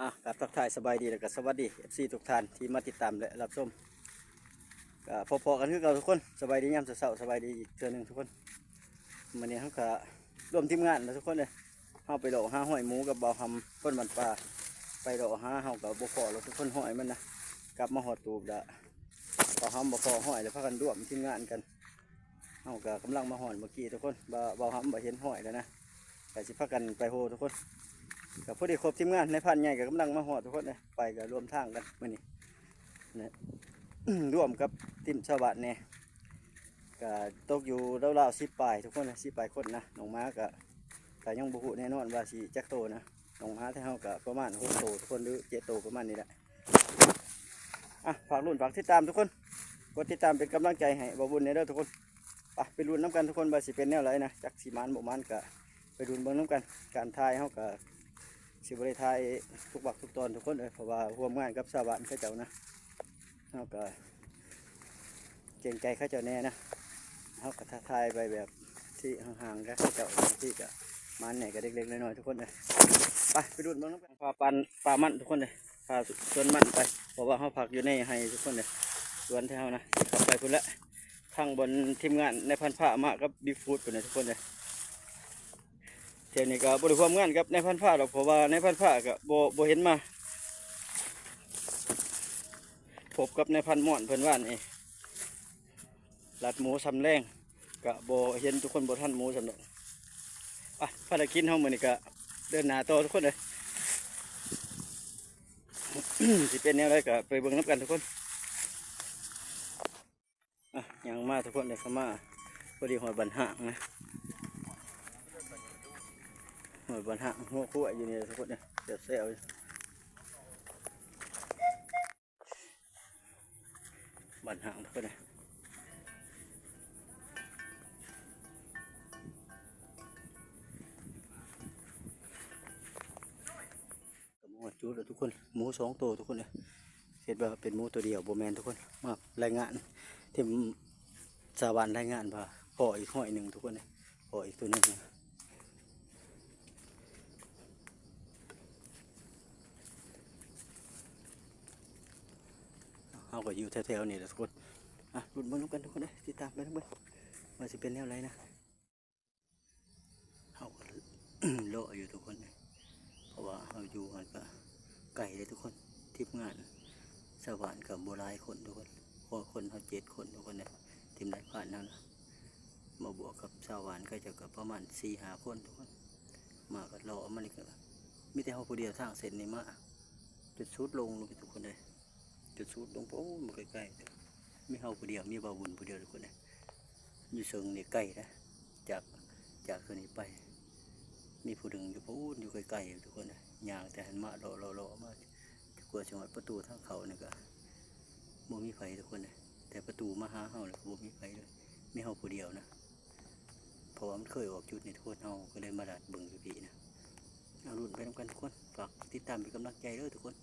อะกับทักทายสบายดีแล้วก็สวัสดี FC ทุกท่านที่มาติดตามและรับชมก็พอๆกันคือเก่าทุกคนสบายดียามเช้าๆสบายดีอีกเทื่อหนึงทุกคนวันนี้เขาก็ร่วมทีมงานนะทุกคนเลยเฮาไปโดาะหาหอยหมูกับเบาหำต้นมันปลาไปโดาะหาเฮากับบ่พอแล้วทุกคนหอยมันนะกลับมาหอดตูบละเบาหำบ่พอหอยแล้วพากันร่วมทีมงานกันเฮาก็กำลังมาหอนเมื่อกี้ทุกคนบ่เบาหำบ่เห็นหอยแล้วนะก็สิพากันไปโฮทุกคน กับพอดีครบทีมงานในพันใหญ่กับกำลังมาหอดทุกคนเลยไปกับรวมทางกันมื่อนี้นะร่วมกับทีมชาวบ้านเนี่ยก็ตกอยู่ราวๆสิบปลายทุกคนนะสิบปลายคนนะน้องม้าก็ก็ยังบุหุแน่นอนว่าสิจักโตนะน้องม้าที่เฮาก็ประมาณหกโตทุกคนหรือเจ็ดโตประมาณนี้แหละอะฝากรุ่นฝากติดตามทุกคนกดติดตามเป็นกำลังใจให้บาบุญในเด้อทุกคนไปไปรุ่นน้ำกันทุกคนว่าสิเป็นแนวไรนะจักสีมันบ่มันก็ไปรุ่นเบิ่งน้ำกันการทายเฮาก็ สิบริไทยทุกบักทุกตอนทุกคนเลยเพราะว่าร่วมงานกับชาวบ้านเขาเจ้านะเขาก็เก่งใจเขาเจ้าแน่นะเขาก็ทักทายไปแบบที่ห่างๆกับเขาเจ้าที่ก็มันไหนก็เล็กๆน้อยๆทุกคนเลยไปไปดูบ้างน้ำกันพาปันปลามันทุกคนเลยพาสวนมันไปเพราะว่าเขาพักอยู่ในให้ทุกคนเลยสวนที่านะขับไปพุ่นละทางบนทีมงานในพันผ้ามากับบิ๊กฟูดพุ่นเลยทุกคนเลย เที่ยวนี้ก็บริความงานกับในพันผ้าดอกเพราะว่าในพันผ้าก็บ่บ่เห็นมาพบกับในพันหม่อนเพิ่นว่านี่ลัดหมูสำแรงก็บ่เห็นทุกคนบ่ทันหมูสำดอกอะภารกิจเฮามื้อนี้ก็เดินหน้าต่อทุกคนเลยสิเป็นแนวไรก็ไปเบิ่งนํกันทุกคนอะยังมาทุกคนเลยเข้ามาพอดีหอยบันหางนะ หอยบนหักหัวคู่อยู่นี่ทุกคนเนี่ยเดี๋ยวเซลอยู่บันหักทุกคนเนี่ยกับหมูจุดแล้วทุกคนหมูสองตัวทุกคนเนี่ยเห็นว่าเป็นหมูตัวเดียวโบแมนทุกคนมารายงานที่สาบานรายงานว่าพ่ออีกห้อยหนึ่งทุกคนเนี่ยพ่ออีกตัวหนึ่งนะ เอาก็อยู่แถวๆนี่แหละทุกคนอะรุ่นเบิ้งกันทุกคนเลยติดตามไปทั้งเบิ้งว่าสิเป็นแนวไรนะเอาก็โลอยู่ทุกคนเลยเพราะว่าเราอยู่กันก็ไก่เลยทุกคนทีมงานสวรรค์กับโบราณคนทุกคนพอคนเขาเจ็ดคนทุกคนเนี่ยทีมได้ผ่านแล้วนะมาบวกกับสวรรค์ก็จะกับประมาณสี่หาคนทุกคน มาก็รอมันนี่ก็มีแต่เขาผู้เดียวทางเสร็จนี่มาจุดชุดลงลงไปทุกคนเลย จุดสูดลงโอ้มาใกล้ๆมีเฮาผู้เดียวมีบ่าวบุญผู้เดียวทุกคนเลยอยู่เชิงนี่ใกล้นะจากจากคืนนี้ไป มีผู้ดึงอยู่พูนอยู่ใกล้ๆทุกคนนะย่างแต่หันมาเลาเลาเลามาจะกลัวจังหวัดประตูทางเขานี่ก็บ่มีไฟทุกคนนะแต่ประตูมาหาเฮาเนี่ยบ่มีไฟเลยไมีเฮาผู้เดียวนะเพราะว่ามันเคยออกจุดในี่ทุกคนเฮาก็เลยมาดัดเบิ่งอยู่พี่นะเอารุ่นไปนำกันทุกคนฝากติดตามเป็นกำลังใจเด้อทุกคน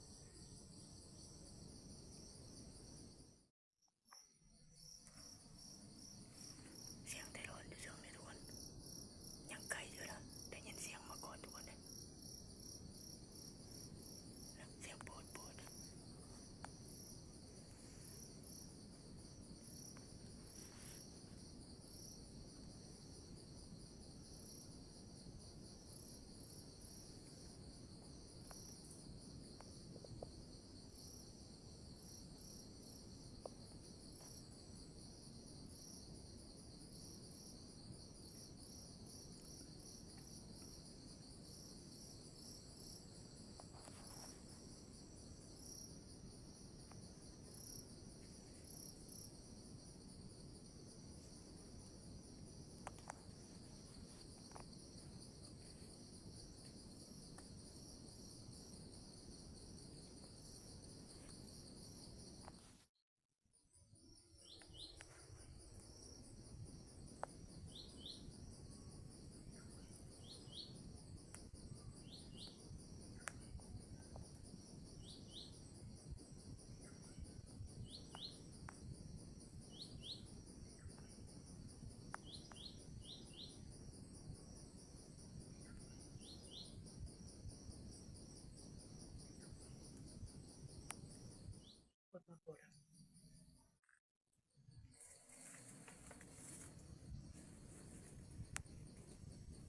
แล้ว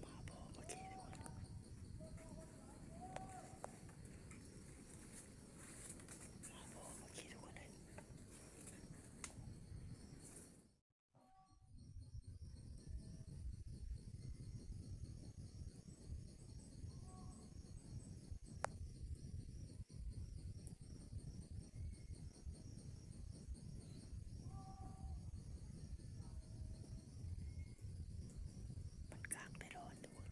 มาพอมาขี่ทุกคนมาพอมาขี่ทุกคนเลย มันกากได้ร้อนทุกคน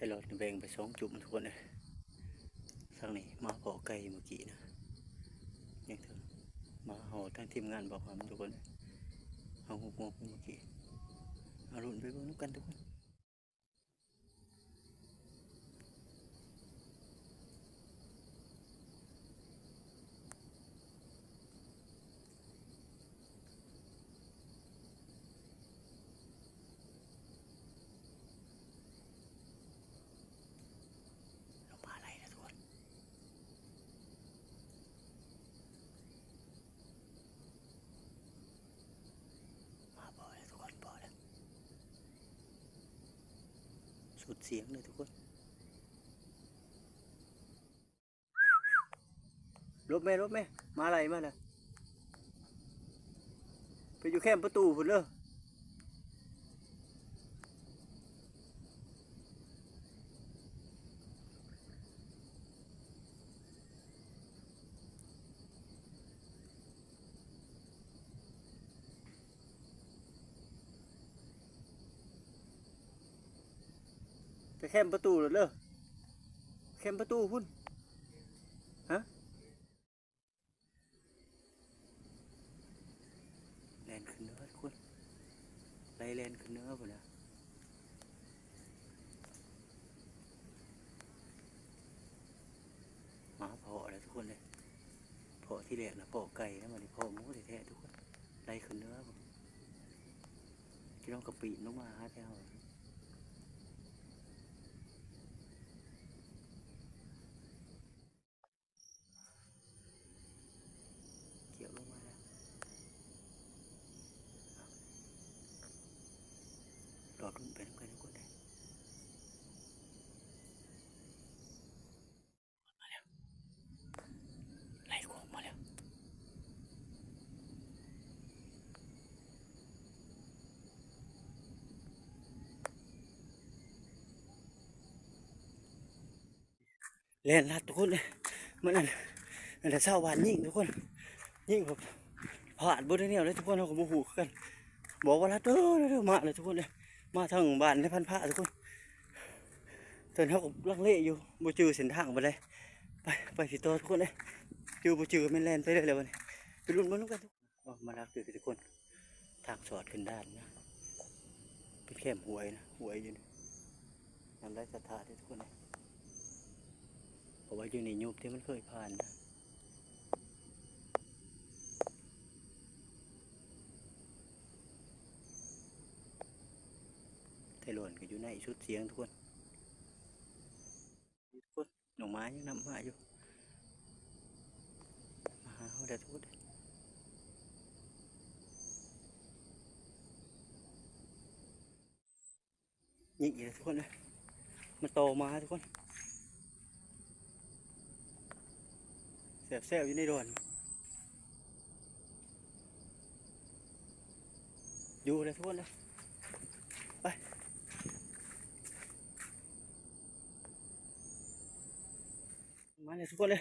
ไทยรอดแบ่งไปสองจุ่มทุกคนเลยทางนี้มาพอไก่เมื่อกี้นะยังเถอะมาหอทั้งทีมงานบอกความทุกคนเอาหุบหัวเมื่อกี้เอารุ่นไปเบิ่งนกันทุกคนลงมาอะไรนะทุกคนมาบ่อยทุกคนบ่อยแล้ว สุดเสียงเลยทุกคนรบไหมรบไหมมาอะไรมาน่ะไปอยู่แคมป์ประตูพุ่นเลย ไปแคมประตูเลยเลยแคมประตูพุ่นฮะแลนขึ้นเนื้อทุกคนไล่แลนขึ้นเนื้อพุ่นนะมาพอเลยทุกคนเลยพอที่แรกนะพอไก่นะมันพอหมูแท้ๆทุกคนไล่ขึ้นเนื้อพุ่นที่น้องกระปีนลงมาหาแถว เกี่ยวลงมาแล้วรอรุ่นไปน้ำกันทุกคนได้มาแล้วไล่กวงมาแล้ว เล่นลัดทุกคนเลยมันนั่นนั่นแต่เศร้าหวานยิ่งทุกคน ยิ่งผมผ่านบนเนี่ยเลยทุกคนเราก็โมโหกัน บอกว่าละเด้อเด้อมาเลยทุกคนเลยมาทางบ้านในพันพระทุกคนตอนเขาก็ลังเลอยู่บ่จือเส้นทางไปเลยไปไปสิโตอทุกคนเลยจือบ่จือแม่แลนไปเลยเลยวันนี้ไปลุ้นมาลุ้นกันทุกคนมาลักคือทุกคนทางสอดขึ้นด้านนะเป็นแค่หวยนะหวยอยู่นี่นำได้ศรัทธาที่ทุกคนเลย ราะว่าอยู่ในยุคที่มันเคยผ่านนะไทยหลวนก็อยู่ในชุดเสียงทุกคนทุกคนหนูไม้ยังนำมาอยู่ มาหาเขาได้ทุกคนยิงอีกทุกคนเลยมันโตมาทุกคน แสบแซบอยู่ในดอนอยู่เลยทุกคนเลยไปมาเลยทุกคนเลย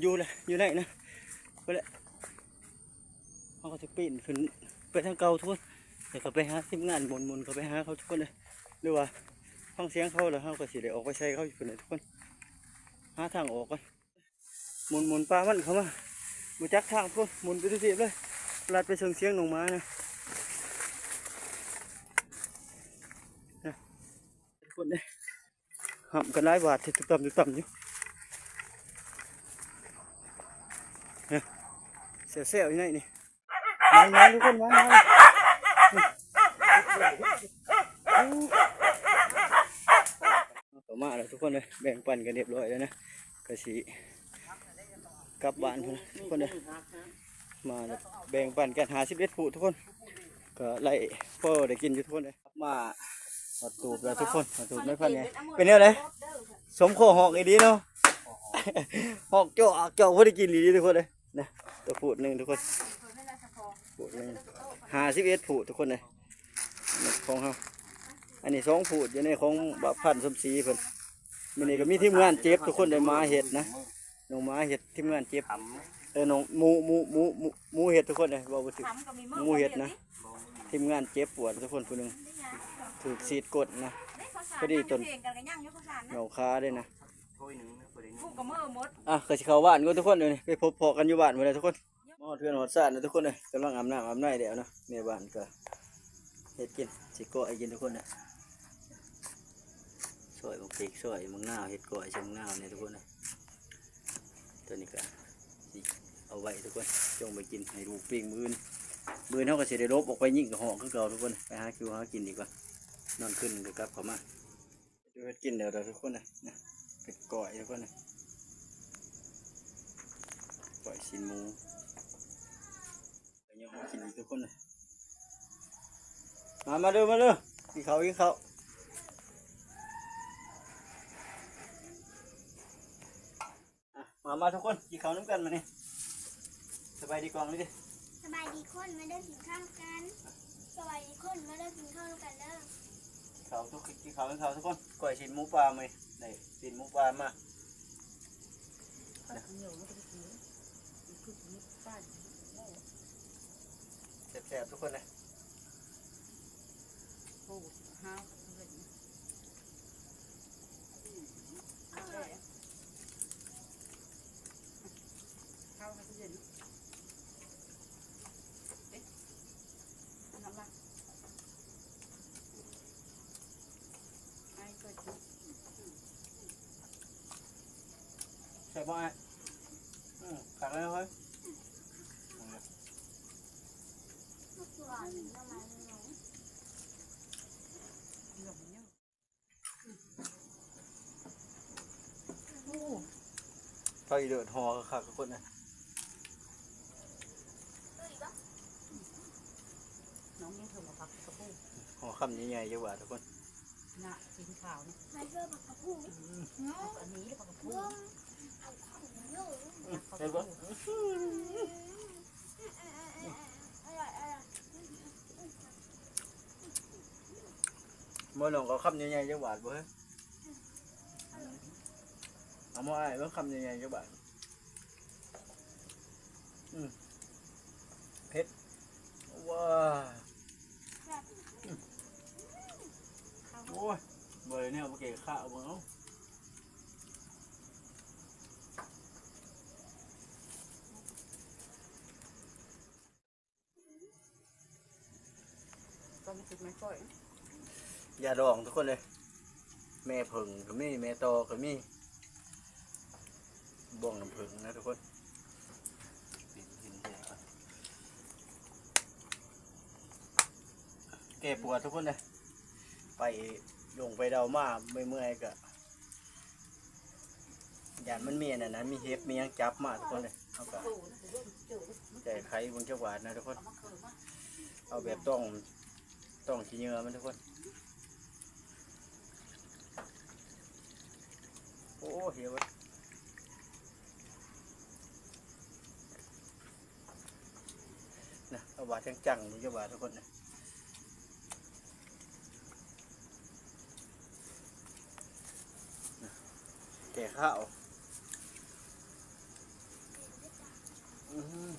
อยู่เลยอยู่ไหนนะไปเลยเขาก็จะปีนขึ้นไปทางเก่าทุกคนเดี๋ยวเขาไปหาทีมงานหมุนเขาไปหาเขาทุกคนเลยหรือว่าฟังเสียงเขาแล้วเขาก็สิได้ออกไปใช้เขาอยู่คนเลยทุกคนหาทางออกก่อน หมุนหมุนปลามันเข้ามาบูจักทางทุกคนหมุนไปทุกทีเลยลัดไปเชิงเสียงลงมานะนะทุกคนเลยหับกันหลายบาทที่ตุกต่ำตุกต่ำอยู่เซลล์ๆอยู่ไหนนี่มามาทุกคนมามาต่อมาแล้วทุกคนเลยแบ่งปันกันเรียบร้อยแล้วนะก็สิ กลับบ้านพุ่นทุกคนเลยมาแบ่งปันกันหาสิบเอ็ดผู้ทุกคน ก็ไล่พ่อได้กินอยู่ทุกคนเลยมาหอดตูบแล้วทุกคนหอดตูบไม่พันไงเป็นเนี่ยเลยสมโคหอกอีดีเนาะหอกเจาะเจาะพ่อได้กินอีดีทุกคนเลยนะตัวผูดหนึ่งทุกคนผูดหนึ่งหาสิบเอ็ดผูดทุกคนเลยของเขาอันนี้สองผูดอยู่ในของบักพันสมศรีเพิ่นมันนี่ก็มีทีมงานเจ็บทุกคนได้มาเห็ดนะ น้องมาเห็ดทีมงานเจ็บเออน้องหมูหมูหมูหมูหมูเห็ดทุกคนเลยบอกว่าถึงหมูเห็ดนะ ทีมงานเจ็บปวดทุกคนคนหนึ่งถูกสีดกดนะ พอดีต้น เหงาคาด้วยนะผูกกับมือหมดอะเคยสิเข้าบ้านก็ทุกคนเลยนี่ไปพบพอกันอยู่บ้านหมดเลยทุกคนมาฮอดเพื่อนหอดซ่านนะทุกคนเลยกำลังอาบน้ำอาบน้ำเดี๋ยวนะแม่บ้านก็เฮ็ดกินสิโกะให้กินทุกคนเลยซอยบักพริกซอยมังนาวเฮ็ดก้อยใส่มังนาวเนี่ยทุกคนเลย ตัวนี้ก็สิเอาไว้ทุกคนจงไปกินให้ลูกปิ้งมือนมือนเขาก็สิได้ลบออกไปยิ่งกับหอกคือเก่าทุกคนไปหาคิวหากินดีกว่านอนขึ้นก็กลับเข้ามาดูกินเดี๋ยวเราทุกคนเลยนะเป็ดก้อยทุกคนเลยปล่อยชิ้นหมูไปยังมากินอีกทุกคนเลยมามาเด้อมาเด้อกินเขากินเขาวอะ มามาทุกคนกินเขาวน้ำกันมานี่สบายดีกล่องนี่ดิสบายดีคนมาเด้อกินข้าวกันสบายดีคนมาเด้อกินข้าวกันเด้อเขาวทุกกินเขาวกินเขาวทุกคนก่อยชิ้นหมูปลาไหมนี่ชิ้นหมูปลามาแซ่บๆทุกคนเลยใช่ ป่ะไอ้อืมขัดเลยเฮ้ยหวานประมาณนี้ไฟเดือดหอค่ะทุกคนนะน้องนี่เธอมาพักกระปุกหอคำใหญ่ๆเยอะกว่าทุกคนน่ะสีขาวนี่มันเริ่มมากระพุ้งอันนี้พักกระปุกเริ่มเอาข้าวเหนียวพักกเห็นระปะปุกอร่อยอร่อยเมื่อหลงก็คำใหญ่ๆเยอะกว่าบ่เฮ้ยเอามาไอ้เมื่อคำใหญ่ๆเยอะกว่าอืมเผ็ดว้าโอ้ยเบยเนี่ยเมื่อกี้ข้าวมึงเอา ก็ไม่ติดไม่ค่อย อ ย่าดองทุกคนเลย แม่ผึ่งก็มีแม่โตก็มีบ่วงน้ำผึ่งนะทุกคนปิดหินแก่อนแก้ปวดทุกคนเลยไปลงไปเดามาไม่เมื่อยก็ยานมันมีอันนั้นะมีเห็บมียังจับมาทุกคนเลยเอาก็ตู้นเริ่มเจอแต่ไข่บางจังหวัดนะทุกคนเอาเกิดมาเอาแบบต้องต้องขี้เงื่อมันทุกคน โอ้เหี่ยวเว้ยนะเอาบาดจังๆมันจะบาดทุกคนนะแก่ข้าวอื้อหือ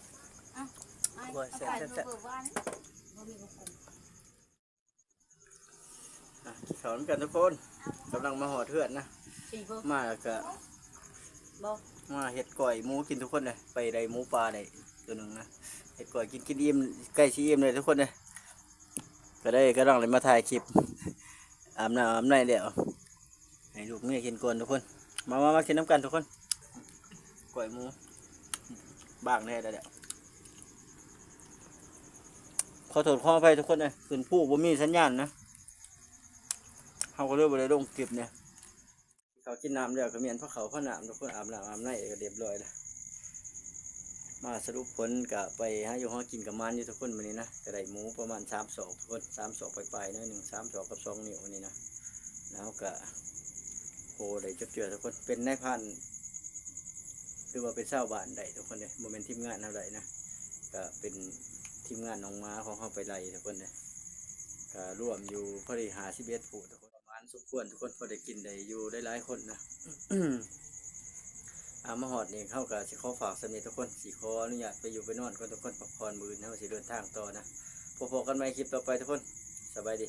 เอาไปเบอร์วันเรามีกระปุกอะสอนกันทุกคนกำลังมาหอเทือนนะ สี่เบอร์มาแล้วก็บอกมาเห็ดก่อยหมูกินทุกคนเลยไปได้หมูปลาได้ตัวหนึ่งนะเห็ดก่อยกินกินอิ่มใกล้ชีอิ่มเลยทุกคนเลยก็ได้ก็ต้องเลยมาถ่ายคลิปอาบน้ำอาบในเดี๋ยวให้ลูกเมียกินก่อนทุกคน มามามากินน้ำกันทุกคนก่อยหมูบางแน่เดี๋ยวขอโทษขออภัยทุกคนเลยขึ้นผู้บ่มีสัญญาณนะเขาก็เลยบ่ได้ลงคลิปเนี่ย เขากินน้ำแล้วก็เมียนพระเขาพระน้ำทุกคนอาบน้ำอาบในก็เรียบร้อยแล้วมาสรุปผลกับไปหาอยู่ห้องกินกับมันอยู่ทุกคนวันนี้นะก็ไดหมูประมาณสามศอกทุกคนสามศอกไปๆนะหนึ่งสามศอกกับสองนิ้ววันนี้นะแล้วก็โหได้จบเจือทุกคนเป็นนายพันหรือว่าเป็นเศร้าบ้านได้ทุกคนเลยโมเมนทีมงานเท่าไรนะก็เป็นทีมงานน้องม้าของเขาไปไล่ทุกคนเลยก็ร่วมอยู่พอดีหาสิบเอ็ดผู้ทุกคน สุขควรทุกคนพอได้กินได้อยู่ได้หลายคนนะอามาหอดนี่เข้ากับสิขอฝากสมิทุกคนสิขออนุญาตไปอยู่ไปนอนก่อนทุกคนพักผ่อนมือนะว่าสิเดินทางต่อนะพบกันใหม่คลิปต่อไปทุกคนสบายดี